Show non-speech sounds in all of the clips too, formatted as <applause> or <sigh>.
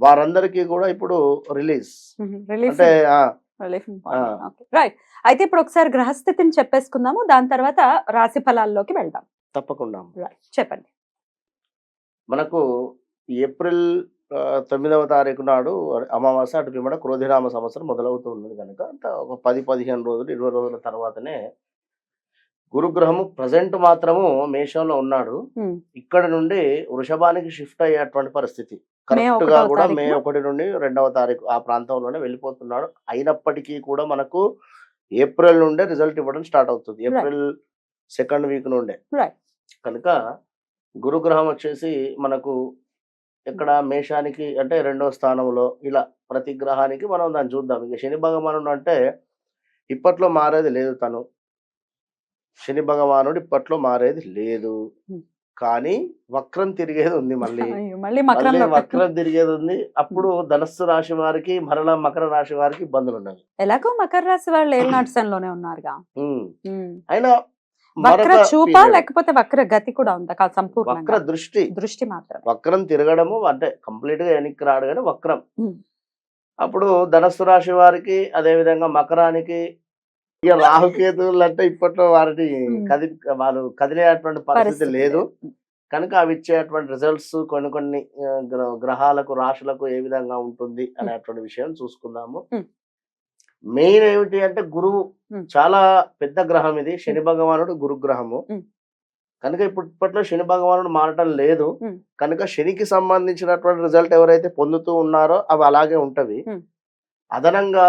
వారందరికీ కూడా ఇప్పుడు రిలీజ్. అంటే. రైట్. అయితే ఇప్పుడు ఒకసారి గ్రహస్థితిని చెప్పేసుకుందాము. దాని తర్వాత రాశి ఫలాల్లోకి వెళ్దాం. తప్పకుండా రైట్. చెప్పండి. మనకు ఏప్రిల్ తొమ్మిదవ తారీఖు నాడు అమావాస్య అటు పిమ్మట క్రోధినామ సంవత్సరం మొదలవుతూ ఉన్నది కనుక ఒక పది పదిహేను రోజులు ఇరవై రోజుల తర్వాతనే గురుగ్రహము ప్రజెంట్ మాత్రము మేషంలో ఉన్నాడు. ఇక్కడ నుండి వృషభానికి షిఫ్ట్ అయ్యేటువంటి పరిస్థితి. కరెక్ట్గా కూడా మే? ఒకటి నుండి రెండవ తారీఖు ఆ ప్రాంతంలోనే వెళ్ళిపోతున్నాడు. అయినప్పటికీ కూడా మనకు ఏప్రిల్ నుండే రిజల్ట్ ఇవ్వడం స్టార్ట్ అవుతుంది. ఏప్రిల్ సెకండ్ వీక్ నుండే. కనుక గురుగ్రహం వచ్చేసి మనకు ఇక్కడ మేషానికి అంటే రెండో స్థానంలో ఇలా ప్రతి గ్రహానికి మనం దాన్ని చూద్దాం. ఇక శని భగవానుడు అంటే ఇప్పట్లో మారేది లేదు తను. శని భగవానుడు ఇప్పట్లో మారేది లేదు. కానీ వక్రం తిరిగేది ఉంది మళ్ళీ <laughs> మళ్ళీ వక్రం తిరిగేది ఉంది అప్పుడు ధనస్సు రాశి వారికి మరలా మకర రాశి వారికి ఇబ్బందులు ఉన్నవి ఎలాగో మకర రాశి వాళ్ళు ఏళ్ళనాటిసంలోనే ఉన్నారుగా. అయినా వక్ర చూప. లేకపోతే వక్ర గతి కూడా ఉందా? కాదు వక్ర దృష్టి. దృష్టి మాత్రం వక్రం తిరగడము అంటే కంప్లీట్గా వెనక్కి రాడు కానీ వక్రం. అప్పుడు ధనస్సు రాశి వారికి అదే విధంగా మకరానికి ఇక రాహుకేతువులు అంటే ఇప్పట్లో వారిని. కది వారు కదిలేటువంటి పరిస్థితి లేదు. కనుక అవి ఇచ్చేటువంటి రిజల్ట్స్ కొన్ని కొన్ని గ్రహాలకు రాశులకు ఏ విధంగా ఉంటుంది అనేటువంటి విషయం చూసుకుందాము. మెయిన్ ఏమిటి అంటే గురువు. చాలా పెద్ద గ్రహం ఇది శని భగవానుడు గురుగ్రహము. కనుక ఇప్పుడు ఇప్పట్లో శని భగవానుడు మారటం లేదు. కనుక శనికి సంబంధించినటువంటి రిజల్ట్ ఎవరైతే పొందుతూ ఉన్నారో అవి అలాగే ఉంటవి. అదనంగా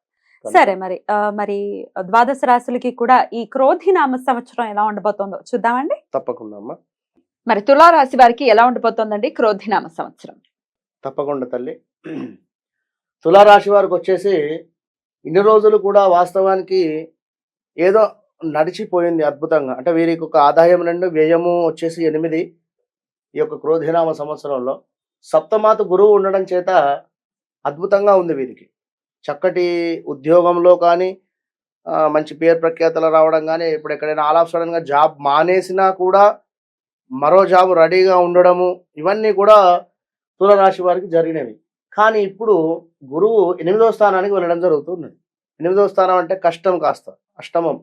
సరే మరి మరి ద్వాదశ రాశులకి కూడా ఈ క్రోధి నామ సంవత్సరం ఎలా ఉండబోతుందో చూద్దామండి. తప్పకుండా అమ్మా. మరి తులారాశి వారికి ఎలా ఉండిపోతుందండి క్రోధినామ సంవత్సరం? తప్పకుండా తల్లి. తులారాశి వారికి వచ్చేసి ఇన్ని రోజులు కూడా వాస్తవానికి ఏదో నడిచిపోయింది అద్భుతంగా. అంటే వీరికి ఒక ఆదాయం రెండు వ్యయము వచ్చేసి ఎనిమిది ఈ యొక్క క్రోధినామ సంవత్సరంలో. సప్తమాత గురువు ఉండడం చేత అద్భుతంగా ఉంది వీరికి. చక్కటి ఉద్యోగంలో కానీ మంచి పేరు ప్రఖ్యాతలు రావడం కానీ ఇప్పుడు ఎక్కడైనా ఆల్ ఆఫ్ సడన్గా జాబ్ మానేసినా కూడా మరో జాబ్ రెడీగా ఉండడము ఇవన్నీ కూడా తులరాశి వారికి జరిగినవి. కానీ ఇప్పుడు గురువు ఎనిమిదో స్థానానికి వెళ్ళడం జరుగుతుంది ఎనిమిదో స్థానం అంటే కష్టం కాస్త అష్టమం.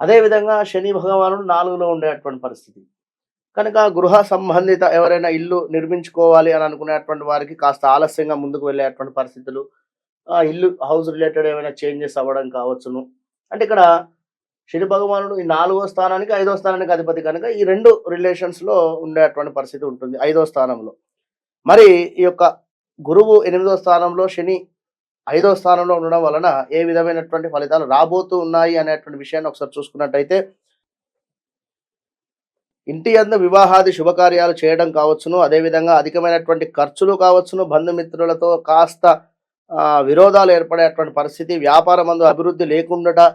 అదేవిధంగా శని భగవానుడు నాలుగులో ఉండేటువంటి పరిస్థితి. కనుక గృహ సంబంధిత ఎవరైనా ఇల్లు నిర్మించుకోవాలి అని అనుకునేటువంటి వారికి కాస్త ఆలస్యంగా ముందుకు వెళ్ళేటువంటి పరిస్థితులు ఇల్లు హౌస్ రిలేటెడ్ ఏమైనా చేంజెస్ అవ్వడం కావచ్చును. అంటే ఇక్కడ శని భగవానుడు ఈ నాలుగో స్థానానికి ఐదో స్థానానికి అధిపతి కనుక ఈ రెండు రిలేషన్స్లో ఉండేటువంటి పరిస్థితి ఉంటుంది ఐదో స్థానంలో. మరి ఈ యొక్క గురువు ఎనిమిదో స్థానంలో శని ఐదో స్థానంలో ఉండడం వలన ఏ విధమైనటువంటి ఫలితాలు రాబోతూ ఉన్నాయి అనేటువంటి విషయాన్ని ఒకసారి చూసుకున్నట్టయితే ఇంటి అందు వివాహాది శుభకార్యాలు చేయడం కావచ్చును అదేవిధంగా అధికమైనటువంటి ఖర్చులు కావచ్చును బంధుమిత్రులతో కాస్త విరోధాలు ఏర్పడేటువంటి పరిస్థితి వ్యాపారం అందు అభివృద్ధి లేకుండా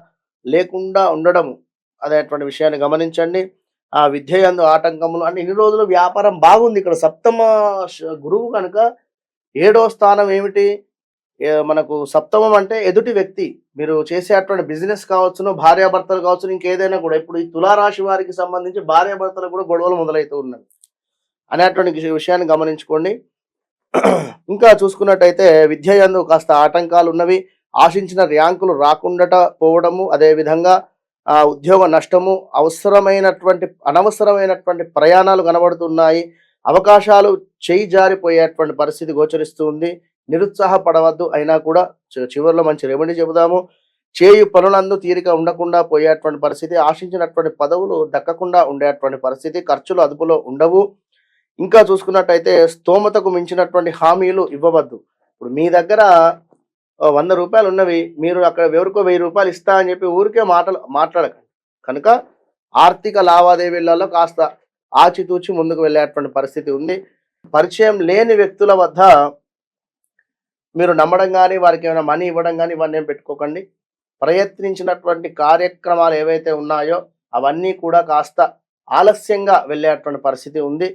లేకుండా ఉండడము అనేటువంటి విషయాన్ని గమనించండి. ఆ విద్య అందు ఆటంకములు అంటే ఇన్ని రోజులు వ్యాపారం బాగుంది. ఇక్కడ సప్తమ గురువు కనుక ఏడో స్థానం ఏమిటి? మనకు సప్తమం అంటే ఎదుటి వ్యక్తి. మీరు చేసేటువంటి బిజినెస్ కావచ్చును భార్యాభర్తలు కావచ్చు ఇంకేదైనా కూడా. ఇప్పుడు ఈ తులారాశి వారికి సంబంధించి భార్యాభర్తలు కూడా గొడవలు మొదలవుతూ ఉన్నాయి అనేటువంటి విషయాన్ని గమనించుకోండి. ఇంకా చూసుకున్నట్టయితే విద్యయందు కాస్త ఆటంకాలు ఉన్నవి ఆశించిన ర్యాంకులు రాకుండట పోవడము అదేవిధంగా ఉద్యోగ నష్టము అవసరమైనటువంటి అనవసరమైనటువంటి ప్రయాణాలు కనబడుతున్నాయి. అవకాశాలు చేయి జారిపోయేటువంటి పరిస్థితి గోచరిస్తుంది. నిరుత్సాహపడవద్దు అయినా కూడా చివరిలో మంచి రెమెడీ చెబుదాము. చేయు పనులందు తీరిక ఉండకుండా పోయేటువంటి పరిస్థితి ఆశించినటువంటి పదవులు దక్కకుండా ఉండేటువంటి పరిస్థితి ఖర్చులు అదుపులో ఉండవు. ఇంకా చూసుకున్నట్టయితే స్తోమతకు మించినటువంటి హామీలు ఇవ్వవద్దు. ఇప్పుడు మీ దగ్గర వంద రూపాయలు ఉన్నవి మీరు అక్కడ ఎవరికో వెయ్యి రూపాయలు ఇస్తా అని చెప్పి ఊరికే మాటలు మాట్లాడకండి. కనుక ఆర్థిక లావాదేవీలలో కాస్త ఆచితూచి ముందుకు వెళ్ళేటువంటి పరిస్థితి ఉంది. పరిచయం లేని వ్యక్తుల వద్ద మీరు నమ్మడం కానీ వారికి ఏమైనా మనీ ఇవ్వడం కానీ ఇవన్నీ ఏం పెట్టుకోకండి. ప్రయత్నించినటువంటి కార్యక్రమాలు ఏవైతే ఉన్నాయో అవన్నీ కూడా కాస్త ఆలస్యంగా వెళ్ళేటువంటి పరిస్థితి ఉంది.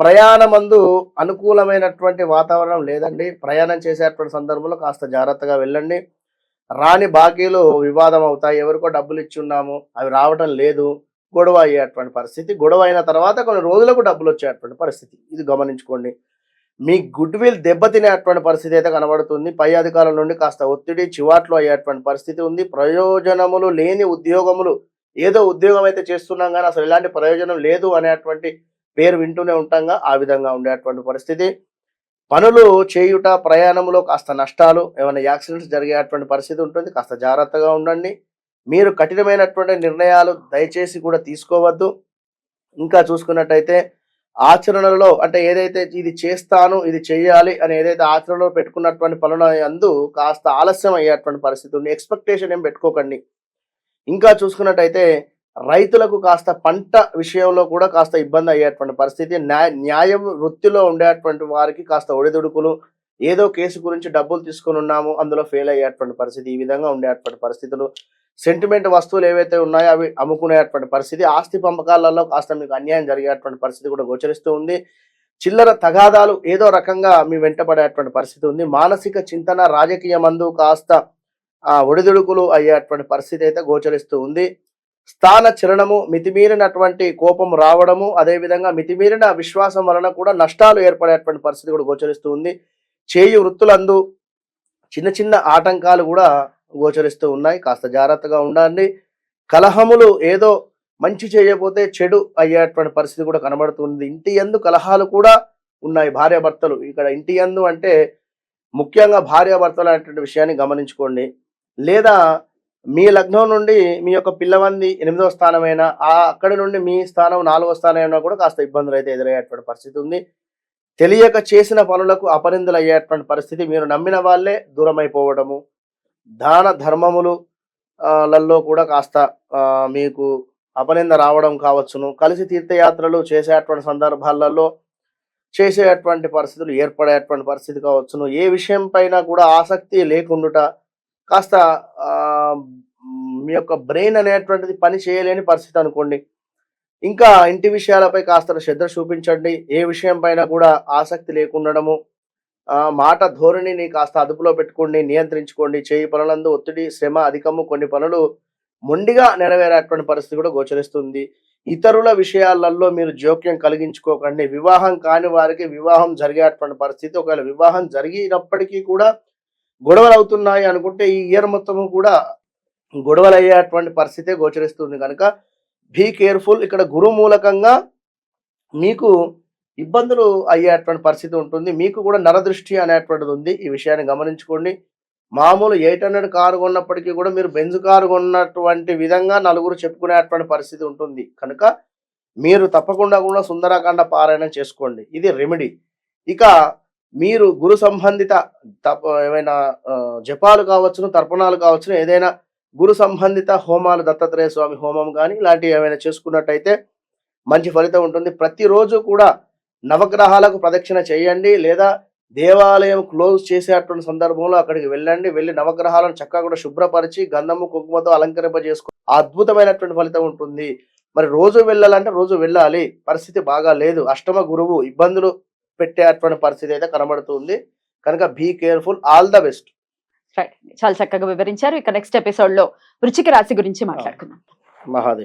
ప్రయాణమందు అనుకూలమైనటువంటి వాతావరణం లేదండి. ప్రయాణం చేసేటువంటి సందర్భంలో కాస్త జాగ్రత్తగా వెళ్ళండి. రాని బాకీలు వివాదం అవుతాయి ఎవరికో డబ్బులు ఇచ్చి ఉన్నాము అవి రావటం లేదు. గొడవ అయ్యేటువంటి పరిస్థితి. గొడవ అయిన తర్వాత కొన్ని రోజులకు డబ్బులు వచ్చేటువంటి పరిస్థితి. ఇది గమనించుకోండి. మీ గుడ్ విల్ దెబ్బతినేటువంటి పరిస్థితి అయితే కనబడుతుంది. పై అధికారుల నుండి కాస్త ఒత్తిడి చివాట్లు అయ్యేటువంటి పరిస్థితి ఉంది. ప్రయోజనములు లేని ఉద్యోగములు. ఏదో ఉద్యోగం అయితే చేస్తున్నాం కానీ అసలు ఎలాంటి ప్రయోజనం లేదు అనేటువంటి పేరు వింటూనే ఉంటాంగా ఆ విధంగా ఉండేటువంటి పరిస్థితి. పనులు చేయుట ప్రయాణంలో కాస్త నష్టాలు ఏమైనా యాక్సిడెంట్స్ జరిగేటువంటి పరిస్థితి ఉంటుంది కాస్త జాగ్రత్తగా ఉండండి. మీరు కఠినమైనటువంటి నిర్ణయాలు దయచేసి కూడా తీసుకోవద్దు. ఇంకా చూసుకున్నట్టయితే ఆచరణలో అంటే ఏదైతే ఇది చేస్తాను ఇది చేయాలి అని ఏదైతే ఆచరణలో పెట్టుకున్నటువంటి పనుల అందు కాస్త ఆలస్యం అయ్యేటువంటి పరిస్థితి ఉంది. ఎక్స్పెక్టేషన్ ఏం పెట్టుకోకండి. ఇంకా చూసుకున్నట్టయితే రైతులకు కాస్త పంట విషయంలో కూడా కాస్త ఇబ్బంది అయ్యేటువంటి పరిస్థితి. న్యాయ న్యాయం వృత్తిలో ఉండేటువంటి వారికి కాస్త ఒడిదుడుకులు ఏదో కేసు గురించి డబ్బులు తీసుకొని ఉన్నాము అందులో ఫెయిల్ అయ్యేటువంటి పరిస్థితి ఈ విధంగా ఉండేటువంటి పరిస్థితులు. సెంటిమెంట్ వస్తువులు ఏవైతే ఉన్నాయో అవి అమ్ముకునేటువంటి పరిస్థితి. ఆస్తి పంపకాలలో కాస్త మీకు అన్యాయం జరిగేటువంటి పరిస్థితి కూడా గోచరిస్తూ ఉంది. చిల్లర తగాదాలు ఏదో రకంగా మీ వెంటబడేటువంటి పరిస్థితి ఉంది. మానసిక చింతన రాజకీయ మందు కాస్త ఒడిదుడుకులు అయ్యేటువంటి పరిస్థితి అయితే గోచరిస్తూ ఉంది. స్థాన చలనము మితిమీరినటువంటి కోపం రావడము అదేవిధంగా మితిమీరిన విశ్వాసం వలన కూడా నష్టాలు ఏర్పడేటువంటి పరిస్థితి కూడా గోచరిస్తూ ఉంది. చేయి వృత్తులందు చిన్న చిన్న ఆటంకాలు కూడా గోచరిస్తూ ఉన్నాయి. కాస్త జాగ్రత్తగా ఉండండి. కలహములు ఏదో మంచి చేయకపోతే చెడు అయ్యేటువంటి పరిస్థితి కూడా కనబడుతుంది ఇంటి యందు కలహాలు కూడా ఉన్నాయి. భార్యాభర్తలు ఇక్కడ ఇంటి యందు అంటే ముఖ్యంగా భార్యాభర్తలు అనేటువంటి విషయాన్ని గమనించుకోండి. లేదా మీ లగ్నం నుండి మీ యొక్క పిల్లవంది ఎనిమిదవ స్థానమైనా ఆ అక్కడి నుండి మీ స్థానం నాలుగో స్థానమైనా కూడా కాస్త ఇబ్బందులు అయితే ఎదురయ్యేటువంటి పరిస్థితి ఉంది. తెలియక చేసిన పనులకు అపనిందలు అయ్యేటువంటి పరిస్థితి మీరు నమ్మిన వాళ్ళే దూరం అయిపోవడము దాన ధర్మములు లలో కూడా కాస్త మీకు అపనింద రావడం కావచ్చును. కలిసి తీర్థయాత్రలు చేసేటువంటి సందర్భాలలో చేసేటువంటి పరిస్థితులు ఏర్పడేటువంటి పరిస్థితి కావచ్చును. ఏ విషయం పైన కూడా ఆసక్తి లేకుండుట కాస్త ఆ, మీ యొక్క బ్రెయిన్ అనేటువంటిది పని చేయలేని పరిస్థితి అనుకోండి. ఇంకా ఇంటి విషయాలపై కాస్త శ్రద్ధ చూపించండి. ఏ విషయం పైన కూడా ఆసక్తి లేకుండడము. మాట ధోరణిని కాస్త అదుపులో పెట్టుకోండి నియంత్రించుకోండి. చేయి పనులందు ఒత్తిడి శ్రమ అధికము కొన్ని పనులు మొండిగా నెరవేరేటువంటి పరిస్థితి కూడా గోచరిస్తుంది. ఇతరుల విషయాలలో మీరు జోక్యం కలిగించుకోకండి. వివాహం కాని వారికి వివాహం జరిగేటువంటి పరిస్థితి ఒకవేళ వివాహం జరిగినప్పటికీ కూడా గొడవలు అవుతున్నాయి అనుకుంటే ఈ ఇయర్ మొత్తము కూడా గొడవలు అయ్యేటువంటి పరిస్థితే గోచరిస్తుంది కనుక బీ కేర్ఫుల్ ఇక్కడ గురు మూలకంగా మీకు ఇబ్బందులు అయ్యేటువంటి పరిస్థితి ఉంటుంది. మీకు కూడా నరదృష్టి అనేటువంటిది ఉంది. ఈ విషయాన్ని గమనించుకోండి. మామూలు ఎయిట్ హండ్రెడ్ కారు కొన్నప్పటికీ కూడా మీరు బెంజ్ కారు కొన్నటువంటి విధంగా నలుగురు చెప్పుకునేటువంటి పరిస్థితి ఉంటుంది. కనుక మీరు తప్పకుండా కూడా సుందరకాండ పారాయణం చేసుకోండి. ఇది రెమెడీ ఇక మీరు గురు సంబంధిత తప ఏమైనా జపాలు కావచ్చును తర్పణాలు కావచ్చును ఏదైనా గురు సంబంధిత హోమాలు దత్తాత్రేయ స్వామి హోమం కానీ ఇలాంటివి ఏమైనా చేసుకున్నట్టయితే మంచి ఫలితం ఉంటుంది. ప్రతిరోజు కూడా నవగ్రహాలకు ప్రదక్షిణ చేయండి. లేదా దేవాలయం క్లోజ్ చేసేటువంటి సందర్భంలో అక్కడికి వెళ్ళండి. వెళ్ళి నవగ్రహాలను చక్కగా కూడా శుభ్రపరిచి గంధము కుంకుమతో అలంకరింపజేసుకో అద్భుతమైనటువంటి ఫలితం ఉంటుంది. మరి రోజు వెళ్ళాలంటే రోజు వెళ్ళాలి. పరిస్థితి బాగా లేదు. అష్టమ గురువు ఇబ్బందులు పెట్టేటువంటి పరిస్థితి అయితే కనబడుతుంది. కనుక be careful all the best right చాలా చక్కగా వివరించారు. ఇక నెక్స్ట్ ఎపిసోడ్లో వృచ్చిక రాశి గురించి మాట్లాడుకుందాం. మహాదేవ్.